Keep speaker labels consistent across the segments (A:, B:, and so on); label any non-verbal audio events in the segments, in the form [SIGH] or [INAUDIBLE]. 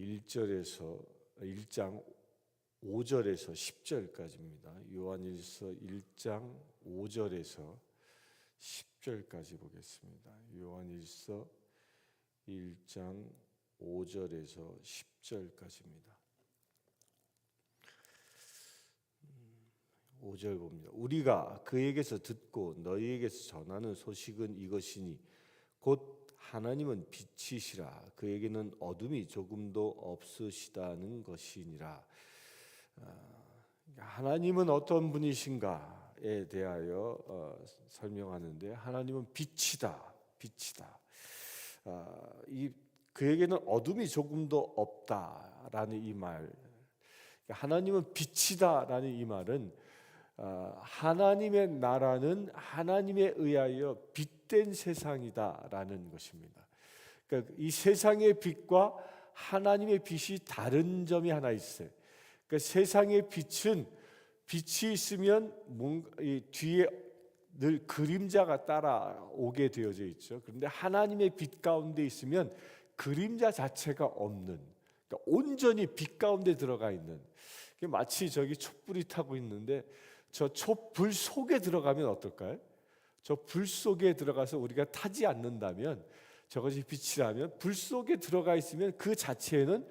A: 1절에서 1장 5절에서 10절까지입니다. 요한일서 1장 5절에서 10절까지 보겠습니다. 요한일서 1장 5절에서 10절까지입니다. 5절 봅니다. 우리가 그에게서 듣고 너희에게서 전하는 소식은 이것이니 곧 하나님은 빛이시라 그에게는 어둠이 조금도 없으시다는 것이니라. 아, 하나님은 어떤 분이신가에 대하여 어, 설명하는데 하나님은 빛이다, 빛이다. 아, 이 그에게는 어둠이 조금도 없다라는 이 말. 하나님은 빛이다라는 이 말은 아, 하나님의 나라는 하나님에 의하여 빛된 세상이다라는 것입니다. 그러니까 이 세상의 빛과 하나님의 빛이 다른 점이 하나 있어요. 그러니까 세상의 빛은 빛이 있으면 뭔가 이 뒤에 늘 그림자가 따라오게 되어져 있죠. 그런데 하나님의 빛 가운데 있으면 그림자 자체가 없는, 그러니까 온전히 빛 가운데 들어가 있는. 마치 저기 촛불이 타고 있는데 저 촛불 속에 들어가면 어떨까요? 저 불 속에 들어가서 우리가 타지 않는다면 저것이 빛이라면 불 속에 들어가 있으면 그 자체에는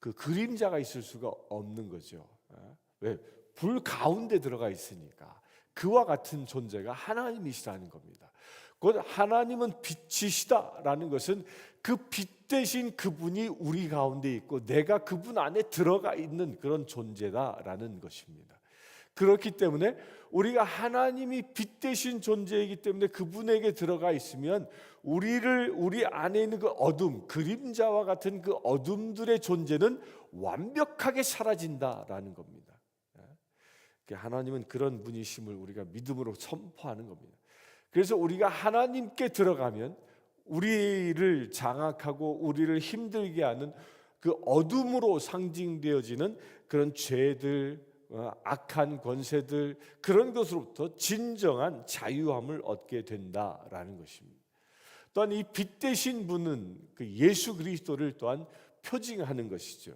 A: 그 그림자가 있을 수가 없는 거죠. 어? 왜? 불 가운데 들어가 있으니까 그와 같은 존재가 하나님이시라는 겁니다. 곧 하나님은 빛이시다라는 것은 그 빛 대신 그분이 우리 가운데 있고 내가 그분 안에 들어가 있는 그런 존재다라는 것입니다. 그렇기 때문에 우리가 하나님이 빛 대신 존재이기 때문에 그분에게 들어가 있으면 우리를 우리 안에 있는 그 어둠, 그림자와 같은 그 어둠들의 존재는 완벽하게 사라진다라는 겁니다. 예. 하나님은 그런 분이심을 우리가 믿음으로 선포하는 겁니다. 그래서 우리가 하나님께 들어가면 우리를 장악하고 우리를 힘들게 하는 그 어둠으로 상징되어지는 그런 죄들, 어, 악한 권세들 그런 것으로부터 진정한 자유함을 얻게 된다라는 것입니다. 또한 이 빛 대신 분은 그 예수 그리스도를 또한 표징하는 것이죠.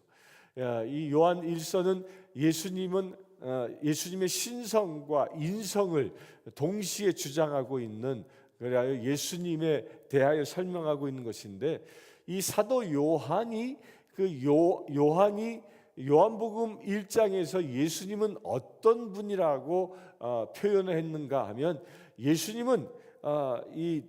A: 이 요한 1서는 예수님은 어, 예수님의 신성과 인성을 동시에 주장하고 있는 그래야 예수님에 대하여 설명하고 있는 것인데 이 사도 요한이 그 요, 요한이 요한복음 1장에서 예수님은 어떤 분이라고 어, 표현을 했는가 하면 예수님은 어, 이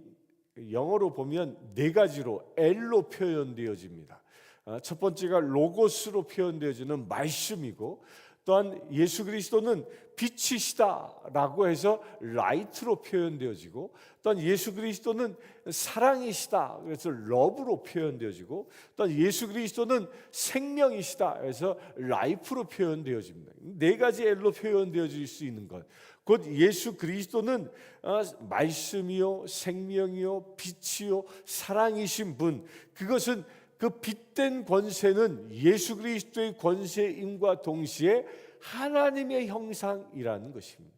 A: 영어로 보면 네 가지로 L로 표현되어집니다. 어, 첫 번째가 로고스로 표현되어지는 말씀이고 또한 예수 그리스도는 빛이시다라고 해서 라이트로 표현되어지고 또한 예수 그리스도는 사랑이시다 그래서 러브로 표현되어지고 또한 예수 그리스도는 생명이시다 그래서 라이프로 표현되어집니다. 네 가지 L로 표현되어질 수 있는 것. 곧 예수 그리스도는 어, 말씀이요 생명이요 빛이요 사랑이신 분. 그것은 그 빛된 권세는 예수 그리스도의 권세임과 동시에 하나님의 형상이라는 것입니다.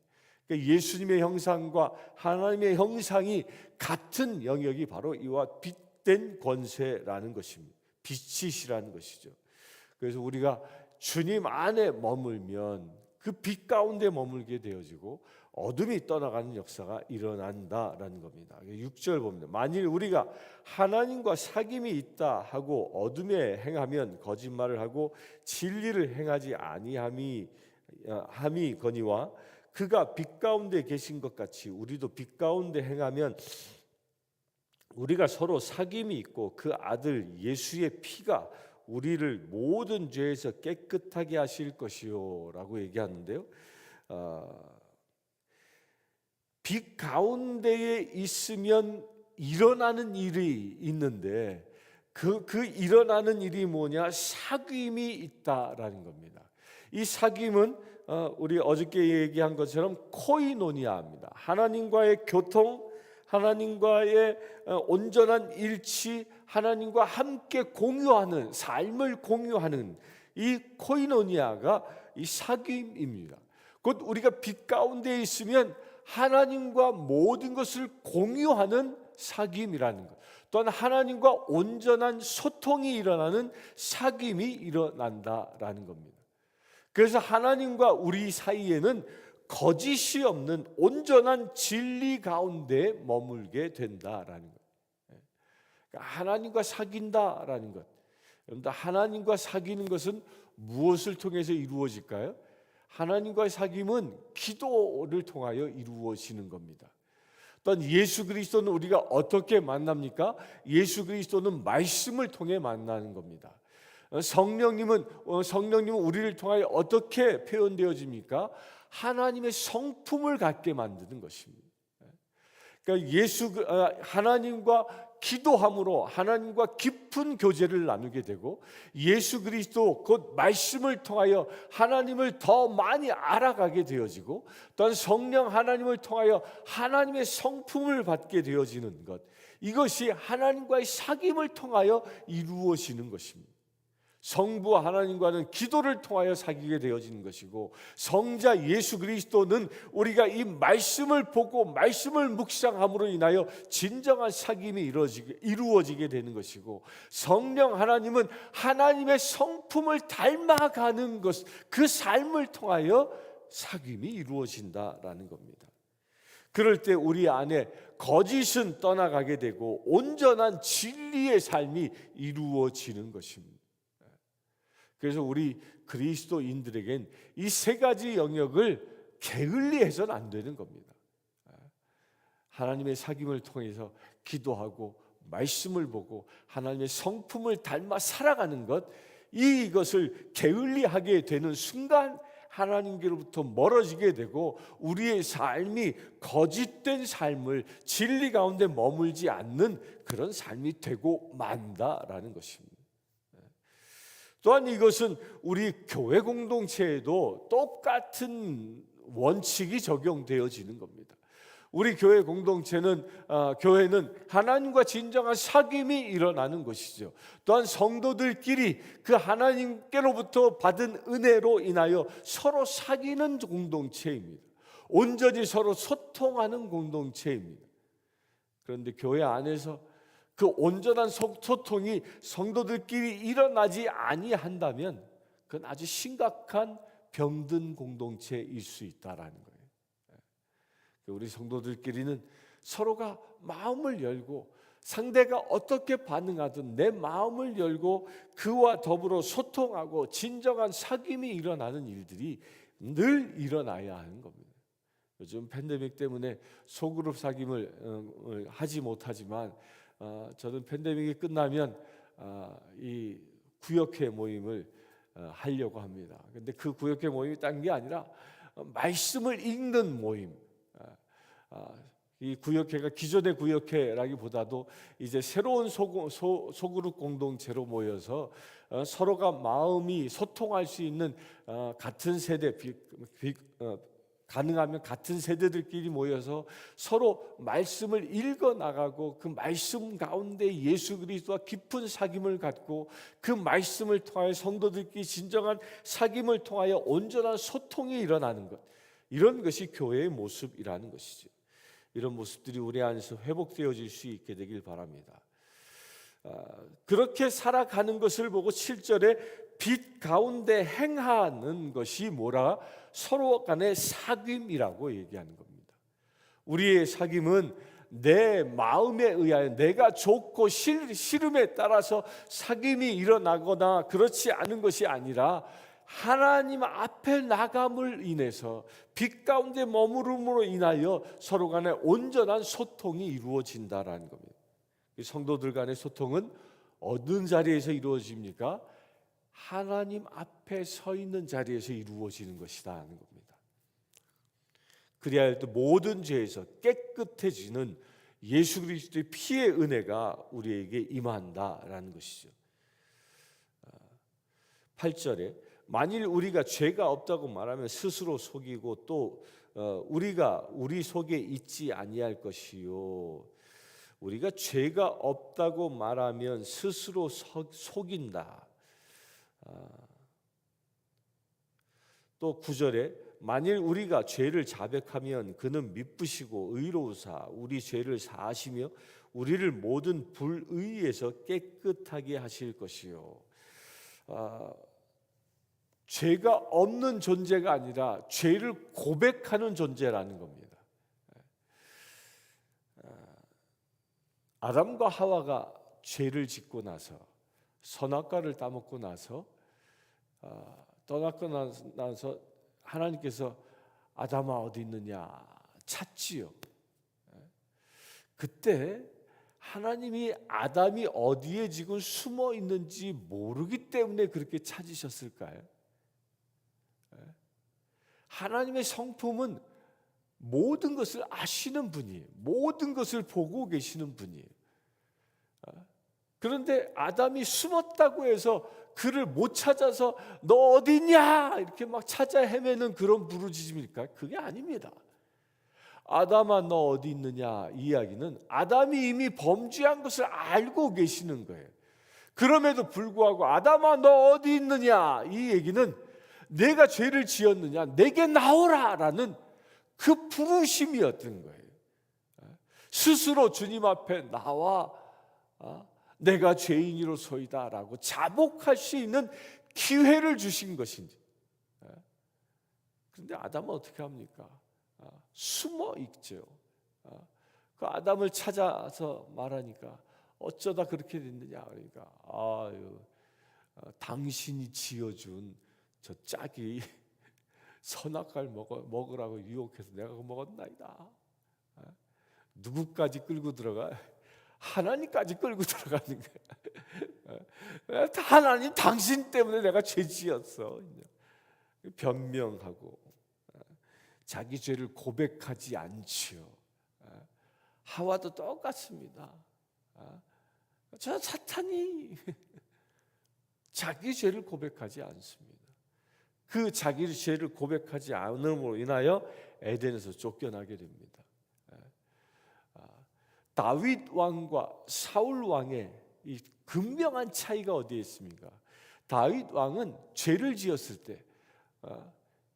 A: 그러니까 예수님의 형상과 하나님의 형상이 같은 영역이 바로 이와 빛된 권세라는 것입니다. 빛이시라는 것이죠. 그래서 우리가 주님 안에 머물면 그 빛 가운데 머물게 되어지고 어둠이 떠나가는 역사가 일어난다라는 겁니다. 6절 봅니다. 만일 우리가 하나님과 사귐이 있다 하고 어둠에 행하면 거짓말을 하고 진리를 행하지 아니함이 함이 거니와 그가 빛 가운데 계신 것 같이 우리도 빛 가운데 행하면 우리가 서로 사귐이 있고 그 아들 예수의 피가 우리를 모든 죄에서 깨끗하게 하실 것이요라고 얘기하는데요. 어, 빛 가운데에 있으면 일어나는 일이 있는데 그, 그 일어나는 일이 뭐냐? 사귐이 있다라는 겁니다. 이 사귐은 어, 우리 어저께 얘기한 것처럼 코이노니아입니다. 하나님과의 교통, 하나님과의 어, 온전한 일치, 하나님과 함께 공유하는 삶을 공유하는 이 코이노니아가 이 사귐입니다. 곧 우리가 빛 가운데 있으면 하나님과 모든 것을 공유하는 사귐이라는 것. 또한 하나님과 온전한 소통이 일어나는 사귐이 일어난다라는 겁니다. 그래서 하나님과 우리 사이에는 거짓이 없는 온전한 진리 가운데 머물게 된다라는 것. 그러니까 하나님과 사귄다라는 것. 여러분들 하나님과 사귀는 것은 무엇을 통해서 이루어질까요? 하나님과의 사귐은 기도를 통하여 이루어지는 겁니다. 또한 예수 그리스도는 우리가 어떻게 만납니까? 예수 그리스도는 말씀을 통해 만나는 겁니다. 어, 성령님은 어, 성령님은 우리를 통하여 어떻게 표현되어집니까? 하나님의 성품을 갖게 만드는 것입니다. 그러니까 예수 그- 어, 하나님과 기도함으로 하나님과 깊은 교제를 나누게 되고 예수 그리스도 곧 말씀을 통하여 하나님을 더 많이 알아가게 되어지고 또한 성령 하나님을 통하여 하나님의 성품을 받게 되어지는 것 이것이 하나님과의 사귐을 통하여 이루어지는 것입니다. 성부 하나님과는 기도를 통하여 사귀게 되어지는 것이고 성자 예수 그리스도는 우리가 이 말씀을 보고 말씀을 묵상함으로 인하여 진정한 사귐이 이루어지게, 이루어지게 되는 것이고 성령 하나님은 하나님의 성품을 닮아가는 것 그 삶을 통하여 사귐이 이루어진다라는 겁니다. 그럴 때 우리 안에 거짓은 떠나가게 되고 온전한 진리의 삶이 이루어지는 것입니다. 그래서 우리 그리스도인들에겐 이 세 가지 영역을 게을리해서는 안 되는 겁니다. 하나님의 사귐을 통해서 기도하고 말씀을 보고 하나님의 성품을 닮아 살아가는 것 이것을 게을리하게 되는 순간 하나님께로부터 멀어지게 되고 우리의 삶이 거짓된 삶을 진리 가운데 머물지 않는 그런 삶이 되고 만다라는 것입니다. 또한 이것은 우리 교회 공동체에도 똑같은 원칙이 적용되어지는 겁니다. 우리 교회 공동체는 어, 교회는 하나님과 진정한 사귐이 일어나는 것이죠. 또한 성도들끼리 그 하나님께로부터 받은 은혜로 인하여 서로 사귀는 공동체입니다. 온전히 서로 소통하는 공동체입니다. 그런데 교회 안에서 그 온전한 소통이 성도들끼리 일어나지 아니한다면 그건 아주 심각한 병든 공동체일 수 있다라는 거예요. 우리 성도들끼리는 서로가 마음을 열고 상대가 어떻게 반응하든 내 마음을 열고 그와 더불어 소통하고 진정한 사귐이 일어나는 일들이 늘 일어나야 하는 겁니다. 요즘 팬데믹 때문에 소그룹 사귐을 어, 하지 못하지만 어, 저는 팬데믹이 끝나면 어, 이 구역회 모임을 어, 하려고 합니다. 근데 그 구역회 모임이 딴 게 아니라 어, 말씀을 읽는 모임. 어, 어, 이 구역회가 기존의 구역회라기보다도 이제 새로운 소, 소, 소그룹 공동체로 모여서 어, 서로가 마음이 소통할 수 있는 어, 같은 세대 비, 비, 어, 가능하면 같은 세대들끼리 모여서 서로 말씀을 읽어 나가고 그 말씀 가운데 예수 그리스도와 깊은 사귐을 갖고 그 말씀을 통하여 성도들끼리 진정한 사귐을 통하여 온전한 소통이 일어나는 것 이런 것이 교회의 모습이라는 것이죠. 이런 모습들이 우리 안에서 회복되어질 수 있게 되길 바랍니다. 아, 그렇게 살아가는 것을 보고 7절에 빛 가운데 행하는 것이 뭐라 서로 간의 사귐이라고 얘기하는 겁니다. 우리의 사귐은 내 마음에 의하여 내가 좋고 싫, 싫음에 따라서 사귐이 일어나거나 그렇지 않은 것이 아니라 하나님 앞에 나감을 인해서 빛 가운데 머무름으로 인하여 서로 간에 온전한 소통이 이루어진다라는 겁니다. 성도들 간의 소통은 어느 자리에서 이루어집니까? 하나님 앞에 서 있는 자리에서 이루어지는 것이다는 겁니다. 그래야 또 모든 죄에서 깨끗해지는 예수 그리스도의 피의 은혜가 우리에게 임한다라는 것이죠. 8절에 만일 우리가 죄가 없다고 말하면 스스로 속이고 또 어, 우리가 우리 속에 있지 아니할 것이요. 우리가 죄가 없다고 말하면 스스로 속인다. 또 9절에 만일 우리가 죄를 자백하면 그는 미쁘시고 의로우사 우리 죄를 사하시며 우리를 모든 불의에서 깨끗하게 하실 것이요. 아, 죄가 없는 존재가 아니라 죄를 고백하는 존재라는 겁니다. 아, 아담과 하와가 죄를 짓고 나서 선악과를 따먹고 나서 아, 떠났고 나서 하나님께서 아담아 어디 있느냐 찾지요. 그때 하나님이 아담이 어디에 지금 숨어 있는지 모르기 때문에 그렇게 찾으셨을까요? 하나님의 성품은 모든 것을 아시는 분이에요. 모든 것을 보고 계시는 분이에요. 그런데 아담이 숨었다고 해서 그를 못 찾아서 너 어디 있냐 이렇게 막 찾아 헤매는 그런 부르짖음일까? 그게 아닙니다. 아담아 너 어디 있느냐 이 이야기는 아담이 이미 범죄한 것을 알고 계시는 거예요. 그럼에도 불구하고 아담아 너 어디 있느냐 이 얘기는 내가 죄를 지었느냐 내게 나오라라는 그 부르심이었던 거예요. 스스로 주님 앞에 나와 어, 내가 죄인이로소이다 라고 자복할 수 있는 기회를 주신 것인지. 그런데 아담은 어떻게 합니까? 숨어 있죠. 그 아담을 찾아서 말하니까 어쩌다 그렇게 됐느냐 그러니까 아유 어, 당신이 지어준 저 짝이 [LAUGHS] 선악과를 먹어 먹으라고 유혹해서 내가 먹었나이다. 누구까지 끌고 들어가? 하나님까지 끌고 [LAUGHS] 들어가는 거야. 하나님 당신 때문에 내가 죄지었어. 변명하고 자기 죄를 고백하지 않지요. 하와도 똑같습니다. 저 사탄이 [LAUGHS] 자기 죄를 고백하지 않습니다. 그 자기 죄를 고백하지 않음으로 인하여 에덴에서 쫓겨나게 됩니다. 다윗 왕과 사울 왕의 이 극명한 차이가 어디에 있습니까? 다윗 왕은 죄를 지었을 때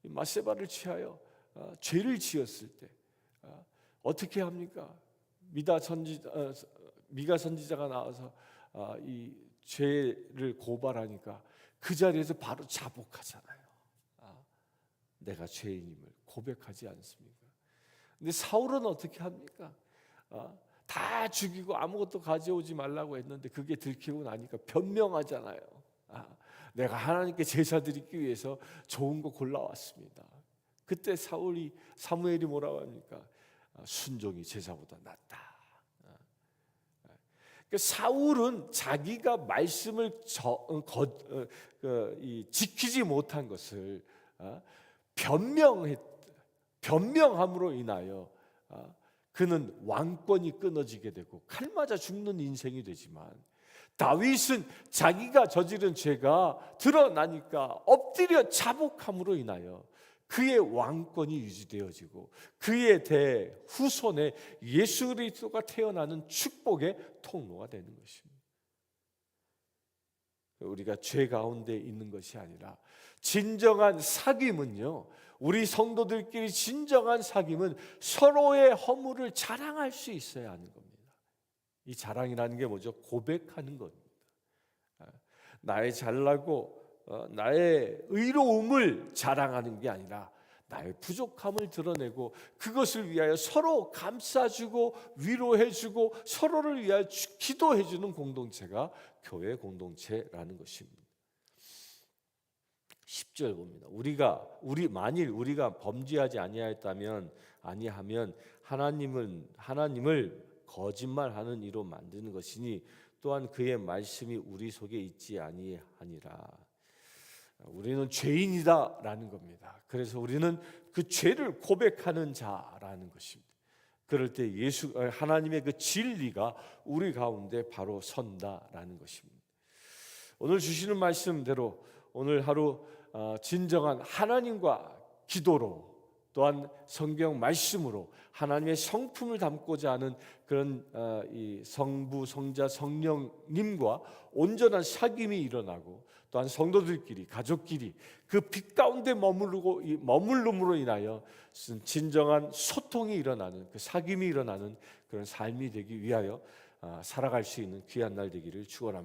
A: 마세바를 취하여 어, 죄를 지었을 때 어, 어떻게 합니까? 미다 선지 어, 미가 선지자가 나와서 어, 이 죄를 고발하니까 그 자리에서 바로 자복하잖아요. 아, 내가 죄인임을 고백하지 않습니까? 근데 사울은 어떻게 합니까? 아, 다 죽이고 아무것도 가져오지 말라고 했는데 그게 들키고 나니까 변명하잖아요. 아, 내가 하나님께 제사 드리기 위해서 좋은 거 골라왔습니다. 그때 사울이 사무엘이 뭐라고 합니까? 아, 순종이 제사보다 낫다. 아, 아. 그러니까 사울은 자기가 말씀을 저, 어, 거, 어, 그, 이, 지키지 못한 것을 어, 변명했 변명함으로 인하여 어, 그는 왕권이 끊어지게 되고 칼 맞아 죽는 인생이 되지만 다윗은 자기가 저지른 죄가 드러나니까 엎드려 자복함으로 인하여 그의 왕권이 유지되어지고 그의 대 후손에 예수 그리스도가 태어나는 축복의 통로가 되는 것입니다. 우리가 죄 가운데 있는 것이 아니라 진정한 사귐은요. 우리 성도들끼리 진정한 사귐은 서로의 허물을 자랑할 수 있어야 하는 겁니다. 이 자랑이라는 게 뭐죠? 고백하는 겁니다. 나의 잘나고 어, 나의 의로움을 자랑하는 게 아니라 나의 부족함을 드러내고 그것을 위하여 서로 감싸주고 위로해주고 서로를 위하여 기도해주는 공동체가 교회 공동체라는 것입니다. 10절 봅니다. 우리가 우리 만일 우리가 범죄하지 아니하였다면 아니하면 하나님은 하나님을 거짓말하는 이로 만드는 것이니 또한 그의 말씀이 우리 속에 있지 아니하니라. 우리는 죄인이다라는 겁니다. 그래서 우리는 그 죄를 고백하는 자라는 것입니다. 그럴 때 예수 어, 하나님의 그 진리가 우리 가운데 바로 선다라는 것입니다. 오늘 주시는 말씀대로 오늘 하루 어, 진정한 하나님과 기도로 또한 성경 말씀으로 하나님의 성품을 담고자 하는 그런 어, 이 성부 성자 성령님과 온전한 사귐이 일어나고 또한 성도들끼리 가족끼리 그 빛 가운데 머무르고 머물름으로 인하여 진정한 소통이 일어나는 그 사귐이 일어나는 그런 삶이 되기 위하여 아, 살아갈 수 있는 귀한 날 되기를 축원합니다.